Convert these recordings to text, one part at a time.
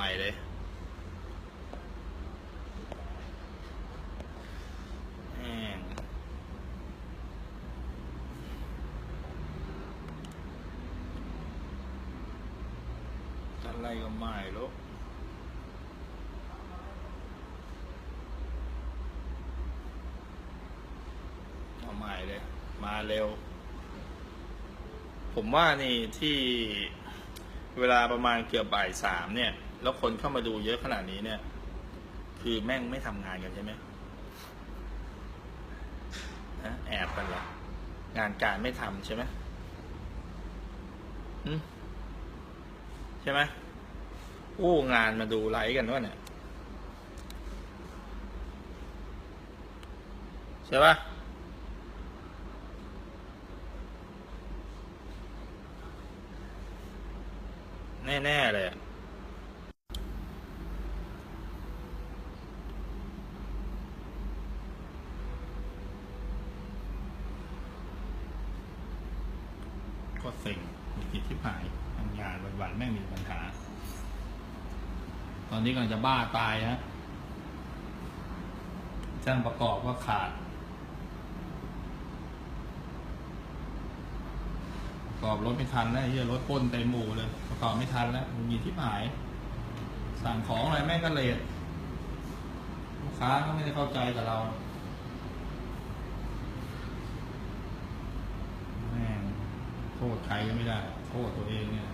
ใหม่เลยอะไรก็ไม่รู้ เอาใหม่เลย มาเร็ว ผมว่านี่ที่เวลาประมาณเกือบบ่ายสามเนี่ย แล้วคนเข้ามาดูเยอะขนาดนี้เนี่ย คือแม่งไม่ทำงานกันใช่ไหมนะแอบกันเหรองานการไม่ทำใช่ไหมใช่ไหมโอ้งานมาดูไลฟ์กันวะเนี่ยใช่ปะแน่ ๆ เลย ก็เซ็งมีกิจที่หายทำงานวันๆแม่งมีปัญหา ตอนนี้กำลังจะบ้าตายฮะจ้างประกอบก็ขาด ประกอบรถไม่ทันแล้วเฮียรถปล้นเต็มหมู่เลย ประกอบไม่ทันแล้วมีที่หาย สั่งของอะไรแม่งก็เลทลูกค้าก็ไม่ได้เข้าใจกับเรา แม่ง โทษใครก็ไม่ได้ โทษตัวเองเนี่ย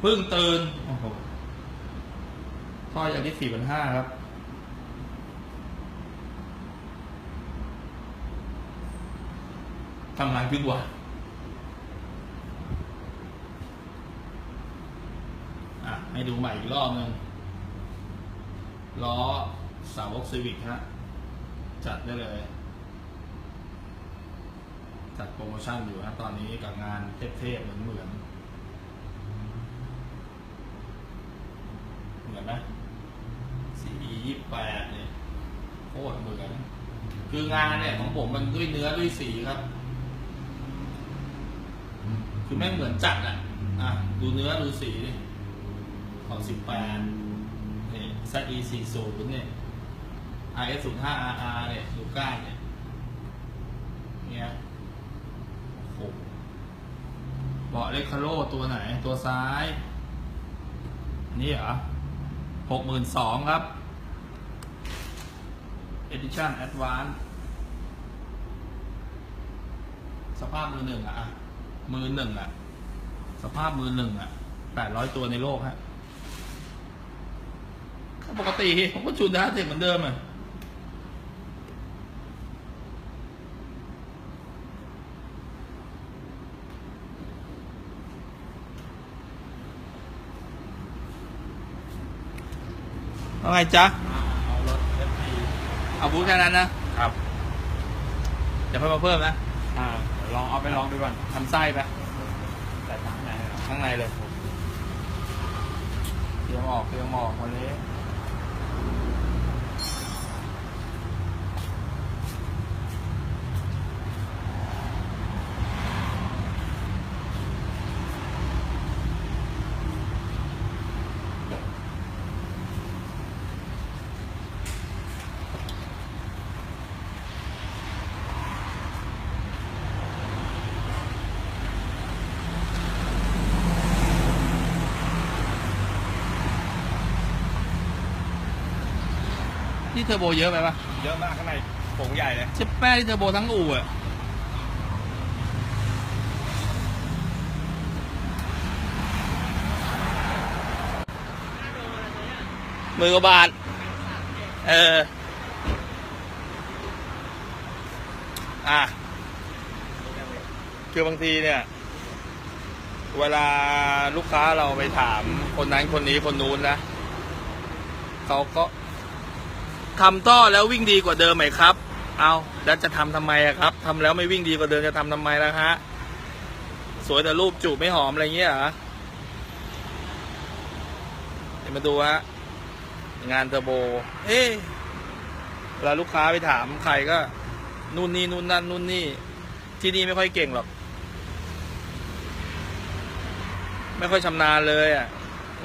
เพิ่งตื่นโอ้โหท่ออย่างที่สี่พันห้าครับ ทำงานครึ่งวันอะ ให้ดูใหม่อีกรอบหนึงล้อสาวกซีวิกฮะ จัดได้เลย จัดโปรโมชั่นอยู่ฮะตอนนี้กับงานเทพๆเหมือนเหมือนเหมือนไหมสียี่แปดเนี่ยโคตรเหมือน คืองานเนี่ยของผมมันด้วยเนื้อด้วยสีครับ คือแม่งเหมือนจัดอะอะ ดูเนื้อดูสีของสิบแปดนี่ ZE สี่ศูนย์เนี่ย IS ศูนย์ห้า RR เนี่ย ดูก้านเนี่ย เนี่ยโอ้โหเบาะเลคาโร่ตัวไหนตัวซ้ายนนี้เหรอหกหมื่นสองครับ Edition Advance สภาพมือหนึ่งอะอะมือหนึ่งอะสภาพมือหนึ่งอะแปดร้อยตัวในโลกฮะปกติผมก็จูนดาเทเหมือนเดิมอะ ว่าไงจ๊ะเอารถ FP เอาบูธแค่นั้นนะครับเดี๋ยวค่อยมาเพิ่มนะอ่าเดี๋ยวลองเอาไปลองดูก่อนทำไส้ไปแต่ทั้งไหนครับข้างในเลยเตรียมออกเตรียมออกวันนี้ เทอร์โบเยอะไปปะเยอะมากข้างในผงใหญ่เลยใช่แป้ที่เทอร์โบทั้งอู่อะหมือกว่าบาท เออ อะ คือบางทีเนี่ย เวลาลูกค้าเราไปถามคนนั้นคนนี้คนนู้นนะ เขาก็ ทำท่อแล้ววิ่งดีกว่าเดิมไหมครับ เอาแล้วจะทำทำไมอะครับทำแล้วไม่วิ่งดีกว่าเดิมจะทำทำไมล่ะฮะ สวยแต่รูปจูบไม่หอมอะไรเงี้ยเหรอเดี๋ยวมาดูฮะงานเทอร์โบ เอ๊เวลาลูกค้าไปถามใครก็ นู่นนี่นู่นนั่นนู่นนี่ ที่นี่ไม่ค่อยเก่งหรอก ไม่ค่อยชำนาญเลยอะ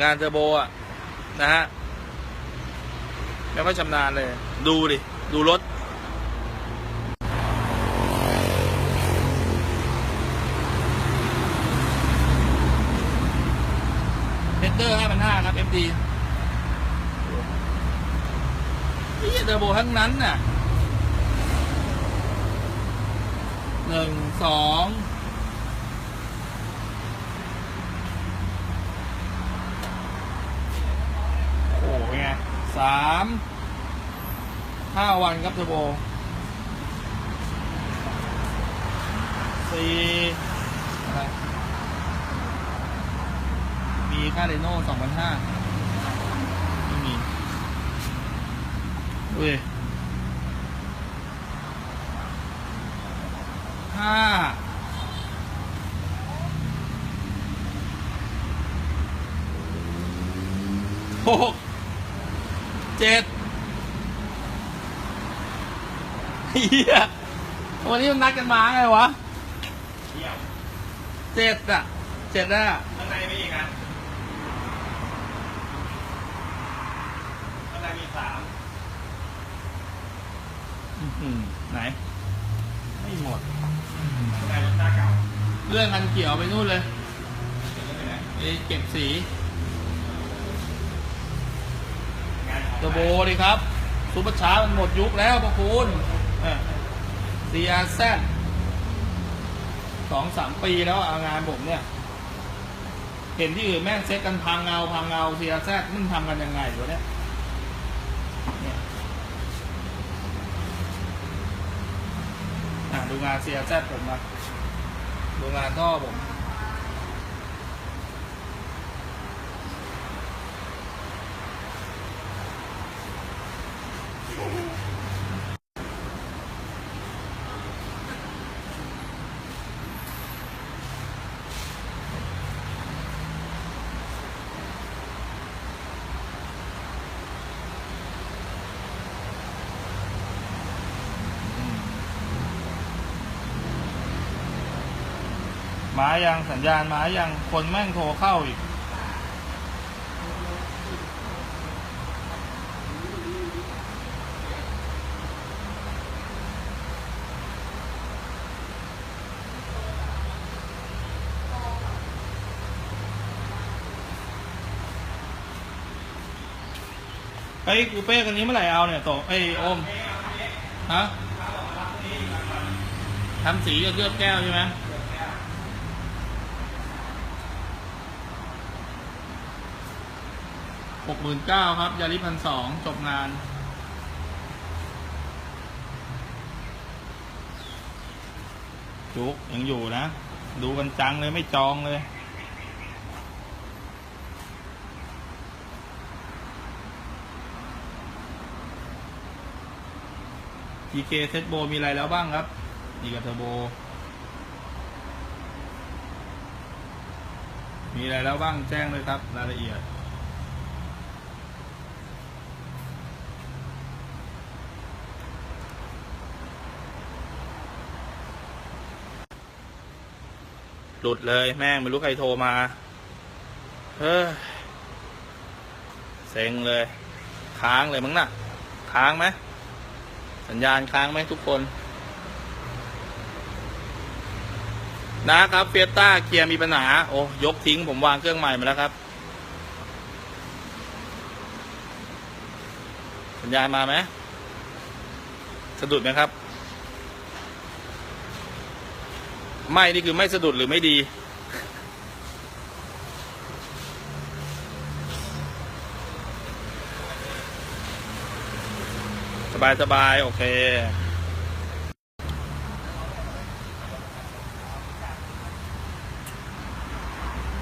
งานเทอร์โบอะ นะฮะ ไม่ค่อยชำนาญเลย ดูดิ ดูรถ เฮดเดอร์5,500 ครับ FD นี่เทอร์โบทั้งนั้นน่ะหนึ่งสองโอ้โหเป็นไง สามห้าวันครับเทอร์โบสี่อะไร มีค่าเรโน่สองพันห้าไม่มีดูดิห้าหก เจ็ดเฮียวันนี้มันนัดกันมาไงวะเที่ยวเจ็ดอะเจ็ดอะข้างในมีอีกนะข้างในมีสามอื้อหือไหน ไม่หมดข้างในรถหน้าเก่าเลื่อนคันเกี่ยวไปนู่นเลยเดี๋ยวจะไปไหนไปเก็บสี งานของ เทอร์โบดิครับซูเปอร์ชาร์มันหมดยุคแล้วพระคุณเซีอาร์แซสองสามปีแล้วอะงานผมเนี่ย เห็นที่อื่นแม่งเซ็ตกันพังเงาพังเงาเซีอาร์แซมึงทำกันยังไงวะเนี่ยเนี่ยดูงานเซีอาร์แซผมมาดูงานท่อผม มายังสัญญาณมายังคนแม่งโทรเข้าอีกเฮ้กูเป้กันนี้เมื่อไหร่เอาเนี่ยโตเอ้โอม ฮะทำสีกับเคลือบแก้วใช่ไหม หกหมื่นเก้าครับ ยาริพันสองจบงาน จุกยังอยู่นะ ดูกันจังเลยไม่จองเลย GK เซตโบมีอะไรแล้วบ้างครับดีกับเทอร์โบ มีอะไรแล้วบ้างแจ้งเลยครับ รายละเอียด หลุดเลยแม่งไม่รู้ใครโทรมาเฮ้ยเซ็งเลย ค้างเลยมั้งน่ะ ค้างไหมสัญญาณค้างไหมทุกคน นะครับเฟียต้าเกียร์มีปัญหา โอ้ยกทิ้งผมวางเครื่องใหม่มาแล้วครับ สัญญาณมาไหมสะดุดไหมครับ ไม่นี่คือไม่สะดุดหรือไม่ดี สบายสบายโอเค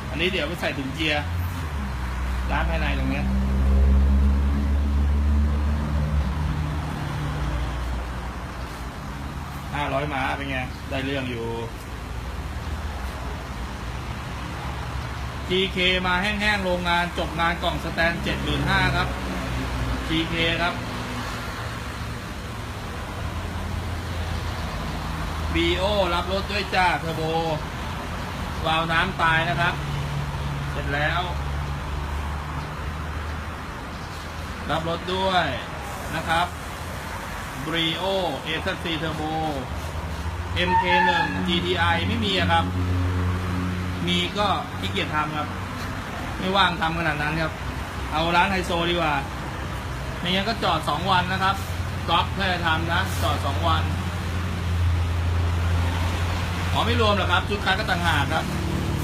อันนี้เดี๋ยวไปใส่ถุงเกียร์ล้างภายในตรงเนี้ยห้าร้อยม้าเป็นไง ได้เรื่องอยู่ GK มาแห้งๆโรงงานจบงานกล่องสแตนเจ็ดหมื่นห้าครับ GK ครับ BO รับรถด้วยจ้าเทอร์โบวาล์วน้ำตายนะครับ เสร็จแล้ว รับรถด้วยนะครับ Brio a อ c Turbo MK1 GTI ไม่มีอะครับ มีก็ขี้เกียจทำครับ ไม่ว่างทำขนาดนั้นครับ เอาร้านไฮโซดีกว่าไม่งั้นก็จอดสองวันนะครับก๊อฟถ้าจะทำนะ จอดสองวันอ๋อไม่รวมหรอกครับ ชุดคัดก็ต่างหากครับ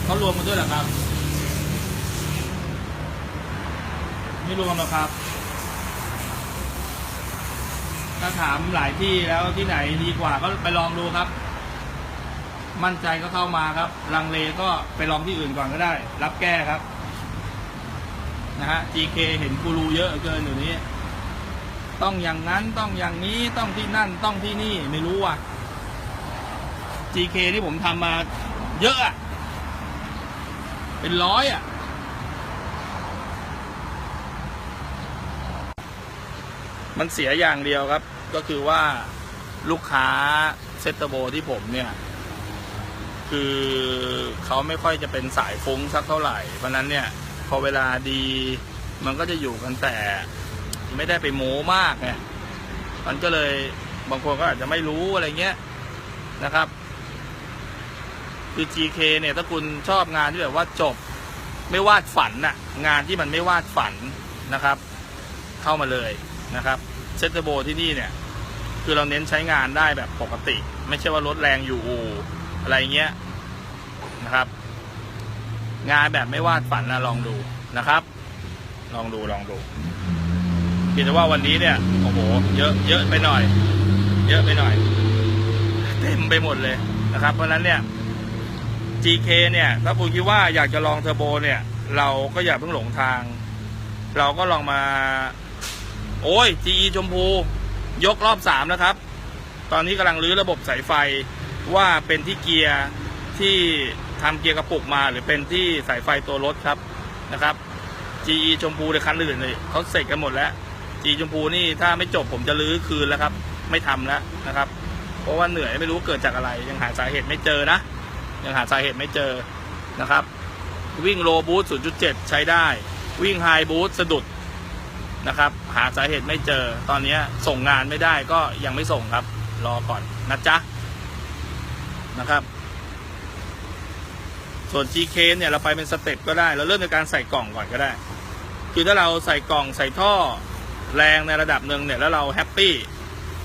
เขารวมกันด้วยหรอครับ ไม่รวมหรอกครับถ้าถามหลายที่แล้วที่ไหนดีกว่าก็ไปลองดูครับ มั่นใจก็เข้ามาครับ ลังเลก็ไปลองที่อื่นก่อนก็ได้ รับแก้ครับ นะฮะ GK เห็นกูรูเยอะเกินอยู่นี้ ต้องอย่างนั้นต้องอย่างนี้ต้องที่นั่นต้องที่นี่ไม่รู้ว่ะ GK ที่ผมทำมาเยอะอะเป็นร้อยอะมันเสียอย่างเดียวครับ ก็คือว่าลูกค้าเซตโบที่ผมเนี่ย คือเขาไม่ค่อยจะเป็นสายฟุ้งสักเท่าไหร่ เพราะนั้นเนี่ยพอเวลาดีมันก็จะอยู่กันแต่ไม่ได้ไปโม้มากไงมันก็เลยบางคนก็อาจจะไม่รู้อะไรเงี้ยนะครับคือ GK เนี่ยถ้าคุณชอบงานที่แบบว่าจบไม่วาดฝันน่ะ งานที่มันไม่วาดฝันนะครับ เข้ามาเลยนะครับเซตโบที่นี่เนี่ย คือเราเน้นใช้งานได้แบบปกติ ไม่ใช่ว่ารถแรงอยู่ อะไรเงี้ยนะครับ งานแบบไม่วาดฝันนะลองดูนะครับ ลองดูลองดูเพียงแต่ว่าวันนี้เนี่ยโอ้โหเยอะเยอะไปหน่อย เยอะไปหน่อยเต็มไปหมดเลยนะครับ เพราะฉะนั้นเนี่ย GK เนี่ย ถ้าคุณคิดว่าอยากจะลองเทอร์โบเนี่ย เราก็อย่าเพิ่งหลงทาง เราก็ลองมา โอ้ย GE ชมพู ยกรอบสามนะครับ ตอนนี้กำลังรื้อระบบสายไฟ ว่าเป็นที่เกียร์ที่ทำเกียร์กระปุกมา หรือเป็นที่สายไฟตัวรถครับนะครับ GE ชมพูในคันอื่นเลยเขาเสร็จกันหมดแล้ว GE ชมพูนี่ถ้าไม่จบผมจะรื้อคืนแล้วครับ ไม่ทำแล้วนะครับ เพราะว่าเหนื่อยไม่รู้เกิดจากอะไร ยังหาสาเหตุไม่เจอนะ ยังหาสาเหตุไม่เจอนะครับ วิ่งโลบูท0.7 ใช้ได้ วิ่งไฮบูทสะดุดนะครับ หาสาเหตุไม่เจอ ตอนนี้ส่งงานไม่ได้ก็ยังไม่ส่งครับ รอก่อนนะจ๊ะ นะครับ ส่วน GK เนี่ยเราไปเป็นสเต็ปก็ได้ เราเริ่มในการใส่กล่องก่อนก็ได้ คือถ้าเราใส่กล่องใส่ท่อแรงในระดับหนึ่งเนี่ยแล้วเราแฮปปี้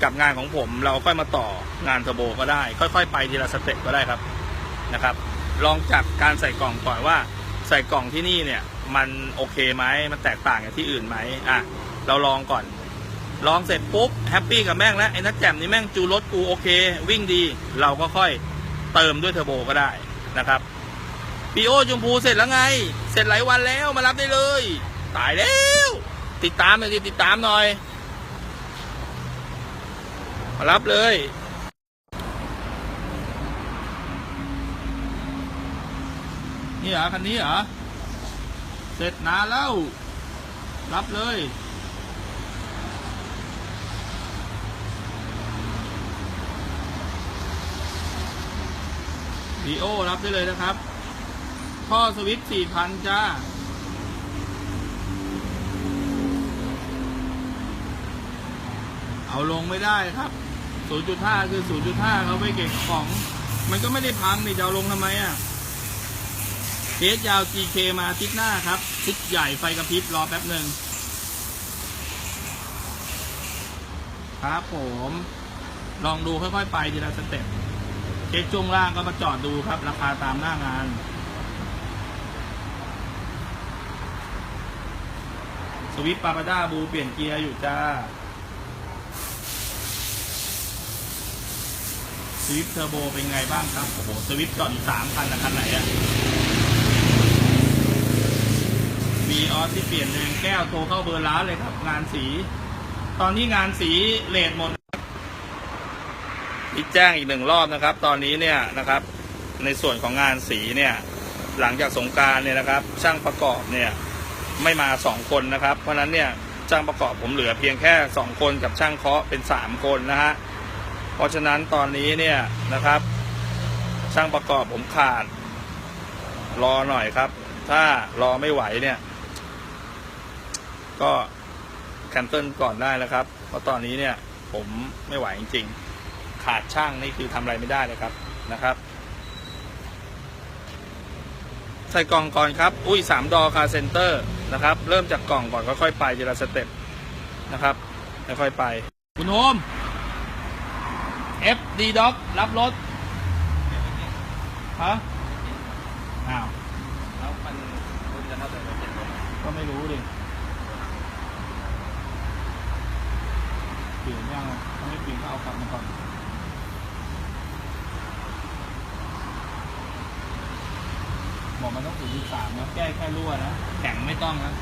กับงานของผมเราค่อยมาต่องานเทอร์โบก็ได้ ค่อยๆ ไปทีละสเต็ปก็ได้ครับนะครับ ลองจากการใส่กล่องก่อนว่า ใส่กล่องที่นี่เนี่ยมันโอเคไหมมันแตกต่างจากที่อื่นไหมอะเราลองก่อน ลองเสร็จปุ๊บแฮปปี้กับแม่งแล้วไอ้นักแจมนี่แม่งจูรถกูโอเค วิ่งดี เราก็ค่อย เติมด้วยเทอร์โบก็ได้นะครับปีโอชมพูเสร็จแล้วไง เสร็จหลายวันแล้วมารับได้เลย ตายแล้ว ติดตามหน่อยติดตามหน่อย มารับเลยนี่เหรอคันนี้เหรอ เสร็จนานแล้ว รับเลย ดีโอรับได้เลยนะครับ ท่อสวิตช์สี่พันจ้า เอาลงไม่ได้ครับ 0.5 คือ 0.5เขาไม่เก็บของ มันก็ไม่ได้พังนี่จะเอาลงทำไมอะเทสยาว GK มาอาทิศหน้าครับชุดใหญ่ไฟกระพริบรอแป๊บหนึ่งครับผม ลองดูค่อยๆไปทีละสเต็ป เช็คช่วงล่างก็มาจอดดูครับ ราคาตามหน้างานสวิตปาปาด้าบูเปลี่ยนเกียร์อยู่จ้าสวิฟเทอร์โบเป็นไงบ้างครับโอ้โหสวิฟจอดอยู่สามคันนะคันไหนอะวีออสที่เปลี่ยนแดงแก้วโทรเข้าเบอร์ร้านเลยครับ งานสี ตอนนี้งานสีเลทหมด อีกแจ้งอีกหนึ่งรอบนะครับ ตอนนี้เนี่ยนะครับ ในส่วนของงานสีเนี่ยหลังจากสงการเนี่ยนะครับ ช่างประกอบเนี่ยไม่มาสองคนนะครับ เพราะฉะนั้นเนี่ยช่างประกอบผมเหลือเพียงแค่สองคนกับช่างเคาะเป็นสามคนนะฮะเพราะฉะนั้นตอนนี้เนี่ยนะครับ ช่างประกอบผมขาด รอหน่อยครับ ถ้ารอไม่ไหวเนี่ย ก็แคนเซิลก่อนได้แล้วครับ เพราะตอนนี้เนี่ยผมไม่ไหวจริง ๆ ขาดช่างนี่คือทำอะไรไม่ได้เลยครับนะครับ ใส่กล่องก่อนครับ อุ้ยสามดอคาเซนเตอร์นะครับ เริ่มจากกล่องก่อนค่อยๆไปทีละสเต็ปนะครับค่อยๆไป คุณโฮม FD Doc รับรถฮะอ้าวแล้วมันคุณจะเข้าใจว่าเป็นรถก็ไม่รู้ดิเปลี่ยนยังไม่เปลี่ยนก็เอากลับมาก่อน บอกมันต้องศูนย์จุดสามนะแก้แค่รั่วนะแข็งไม่ต้องนะ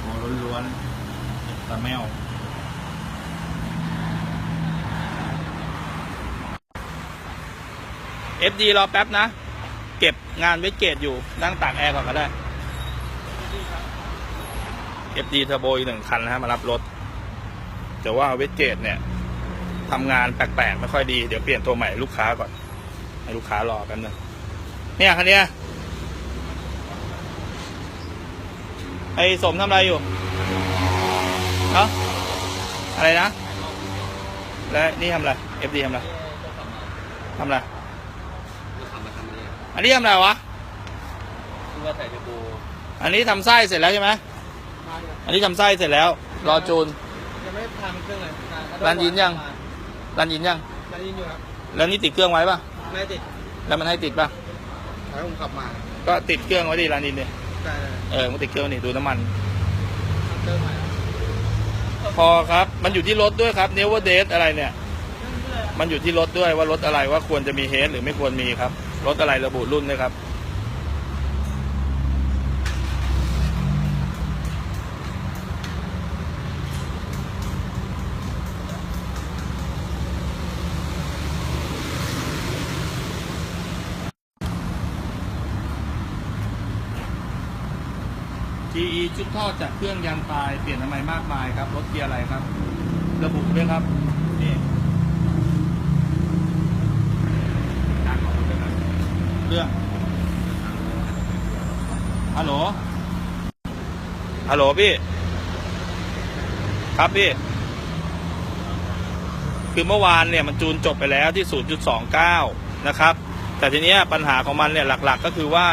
โอ้ล้วนๆแต่แมว FD รอแป๊บนะ เก็บงานไว้เกตอยู่ นั่งตากแอร์ก่อนก็ได้ FD เทอร์โบอีกหนึ่งคันนะฮะ มารับรถ แต่ว่าเวทเกตเนี่ยทำงานแปลกๆไม่ค่อยดีเดี๋ยวเปลี่ยนตัวใหม่ลูกค้าก่อน ให้ลูกค้ารอกันนะเนี่ยคันเนี้ยไอ้สมทำอะไรอยู่เนาะอะไรนะ และนี่ทำอะไร FD ทำอะไรทำอะไรอันนี้ทำอะไรวะคือว่าใส่เทอร์โบอันนี้ทำไส้เสร็จแล้วใช่ไหมอันนี้ทำไส้เสร็จแล้ว รอจูน ยังไม่ทำเครื่องเลยร้านยินยังรันยินยังร้านยินอยู่ครับแล้วนี่ติดเครื่องไว้ป่ะไม่ติดแล้วมันให้ติดป่ะแล้วผมขับมา ก็ติดเครื่องไว้ดิรันยินเนี่ยใช่เออมันติดเครื่องนี่ดูน้ำมันเติมใหม่พอครับ มันอยู่ที่รถด้วยครับ n e v e r d a t e อะไรเนี่ย มันอยู่ที่รถด้วยว่ารถอะไรว่าควรจะมีเฮดหรือไม่ควรมีครับ รถอะไรระบุรุ่นด้วยครับ ชุดทอดจากเครื่องยางตายเปลี่ยนทำไมมากมายครับรถเกียร์อะไรครับ ระบุด้วยครับนี่เรื่องฮัลโหลฮัลโหลพี่ ครับพี่ คือเมื่อวานเนี่ยมันจูนจบไปแล้วที่ 0.29 นะครับ แต่ทีเนี้ยปัญหาของมันเนี่ยหลัก ๆ ก็คือว่า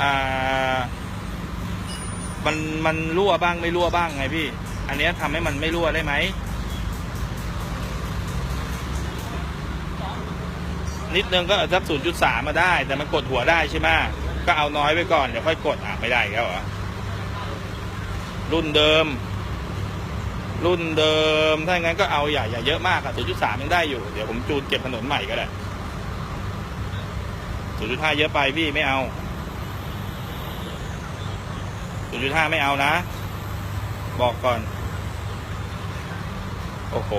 อ่า มันมันรั่วบ้างไม่รั่วบ้างไงพี่ อันเนี้ยทำให้มันไม่รั่วได้ไหม นิดนึงก็สักศูนย์จุดสามมาได้ แต่มันกดหัวได้ใช่ไหมก็เอาน้อยไว้ก่อน เดี๋ยวค่อยกดอะไม่ได้แล้วเหรอรุ่นเดิม รุ่นเดิม ถ้าอย่างนั้นก็เอาอย่าอย่าเยอะมากอะศูนย์จุดสามยังได้อยู่ เดี๋ยวผมจูนเก็บถนนใหม่ก็ได้ศูนย์จุดห้าเยอะไปพี่ไม่เอา ศูนย์จุดห้าไม่เอานะ บอกก่อน โอ้โห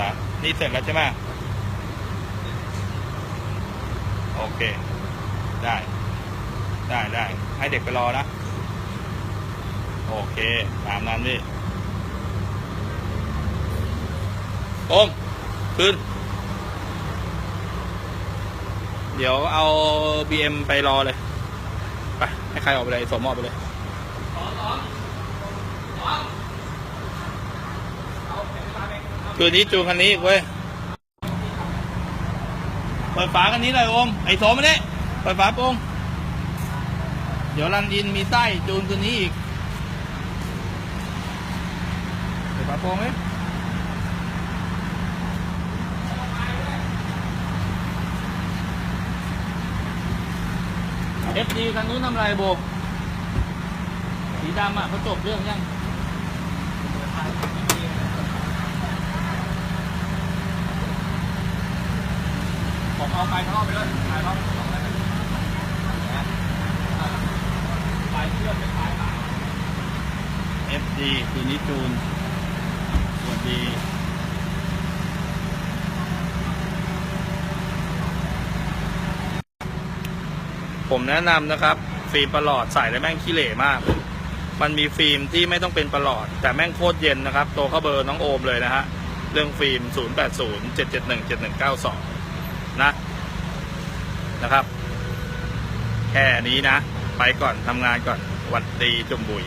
ละนี่เสร็จแล้วใช่ไหมโอเค ได้ ได้ได้ ให้เด็กไปรอนะ โอเค ตามนั้นดิโอม ขึ้น เดี๋ยวเอา BM ไปรอเลย ไป ให้ใครออกไปเลยสมออกไปเลยคืนนี้จูงคันนี้อีกเว้ย เปิดฝาคันนี้เลยโอม ไอ้สมมาเนี่ยเปิดฝาโปงเดี๋ยวรันดินมีไส้จูนคืนนี้อีก เปิดฝาโปงเลย เอฟดีคันนู้นทำอะไรโบสีดำอะเขาจบเรื่องยังผมเอาไปท่อไปด้วยไปท่อไปท่อไปไปเชื่อมไปขายหลัง FD คืนนี้จูนสวัสดี ผมแนะนำนะครับฟิล์มประหลอดใส่แล้วแม่งขี้เหร่มาก มันมีฟิล์มที่ไม่ต้องเป็นประหลอด แต่แม่งโคตรเย็นนะครับ โตเข้าเบอร์น้องโอมเลยนะฮะ เรื่องฟิล์ม 080 771 7192 นะ นะครับ แค่นี้นะ ไปก่อนทำงานก่อน วัดดีจุ่มบุ๋ย